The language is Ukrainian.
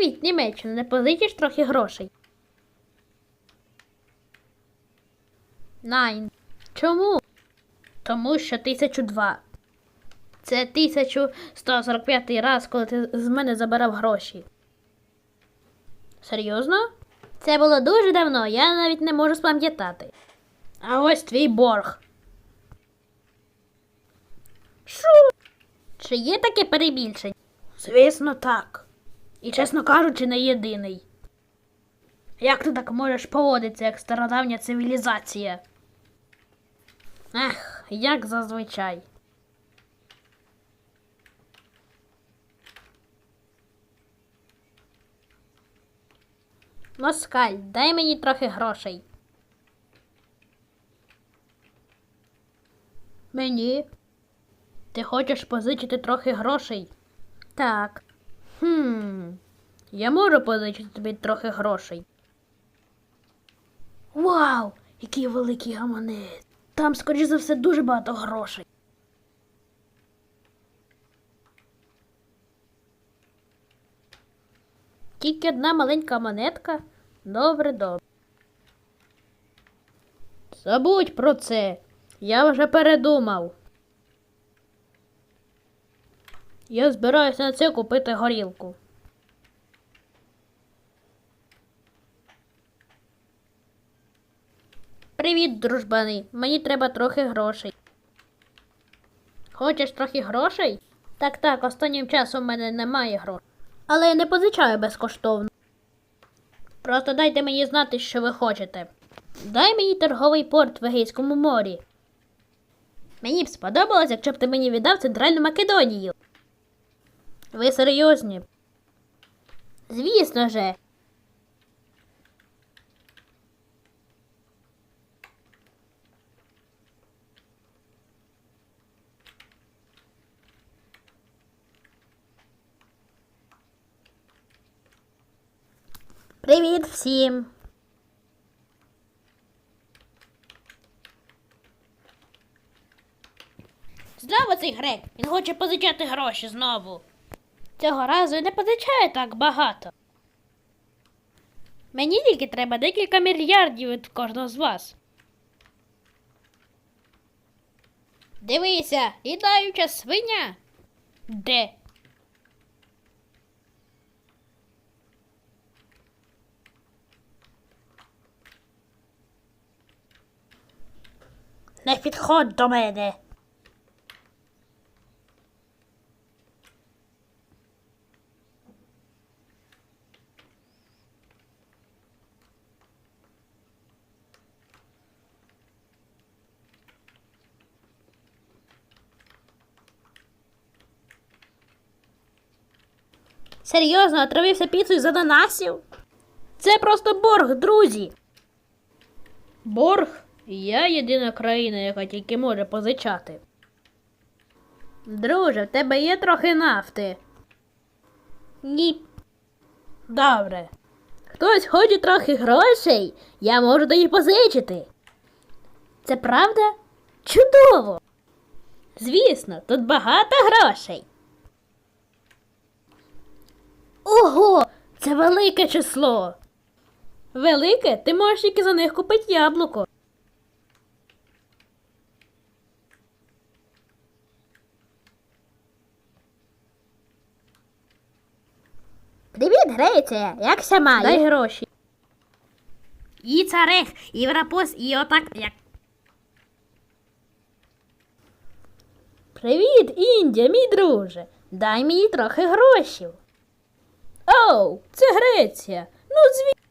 Привіт, Німеччина, не позичиш трохи грошей? Найн. Чому? Тому що 1002. Це 1145 раз, коли ти з мене забирав гроші. Серйозно? Це було дуже давно, я навіть не можу спам'ятати. А ось твій борг. Що? Чи є таке перебільшення? Звісно, так. І, чесно кажучи, не єдиний. Як ти так можеш поводитися, як стародавня цивілізація? Ех, як зазвичай. Москаль, дай мені трохи грошей. Мені? Ти хочеш позичити трохи грошей? Так. Хм. Я можу позичити тобі трохи грошей. Вау! Який великий гаманець! Там, скоріш за все, дуже багато грошей. Тільки одна маленька монетка. Добре, добре. Забудь про це. Я вже передумав. Я збираюся на це купити горілку. Привіт, дружбани. Мені треба трохи грошей. Хочеш трохи грошей? Так, так, останнім часом в мене немає грошей. Але я не позичаю безкоштовно. Просто дайте мені знати, що ви хочете. Дай мені торговий порт в Егейському морі. Мені б сподобалось, якщо б ти мені віддав Центральну Македонію. Ви серйозні? Звісно же. Привіт всім. Знову цей грек. Він хоче позичати гроші знову. Цього разу не позичає так багато. Мені тільки треба декілька мільярдів від кожного з вас. Дивися, літаюча свиня. Де? Не підходь до мене. Серйозно, отравився піцею за донасів? Це просто борг, друзі. Борг? Я єдина країна, яка тільки може позичати. Друже, в тебе є трохи нафти? Ні. Добре. Хтось хоче трохи грошей, я можу тобі позичити. Це правда? Чудово. Звісно, тут багато грошей. Ого, це велике число. Велике, ти можеш тільки за них купити яблуко. Привіт, Греція! Як ся має? Дай гроші. І царех, і врапос, і отак як. Привіт, Індія, мій друже. Дай мені трохи грошів. Оу, це Греція. Ну, зві.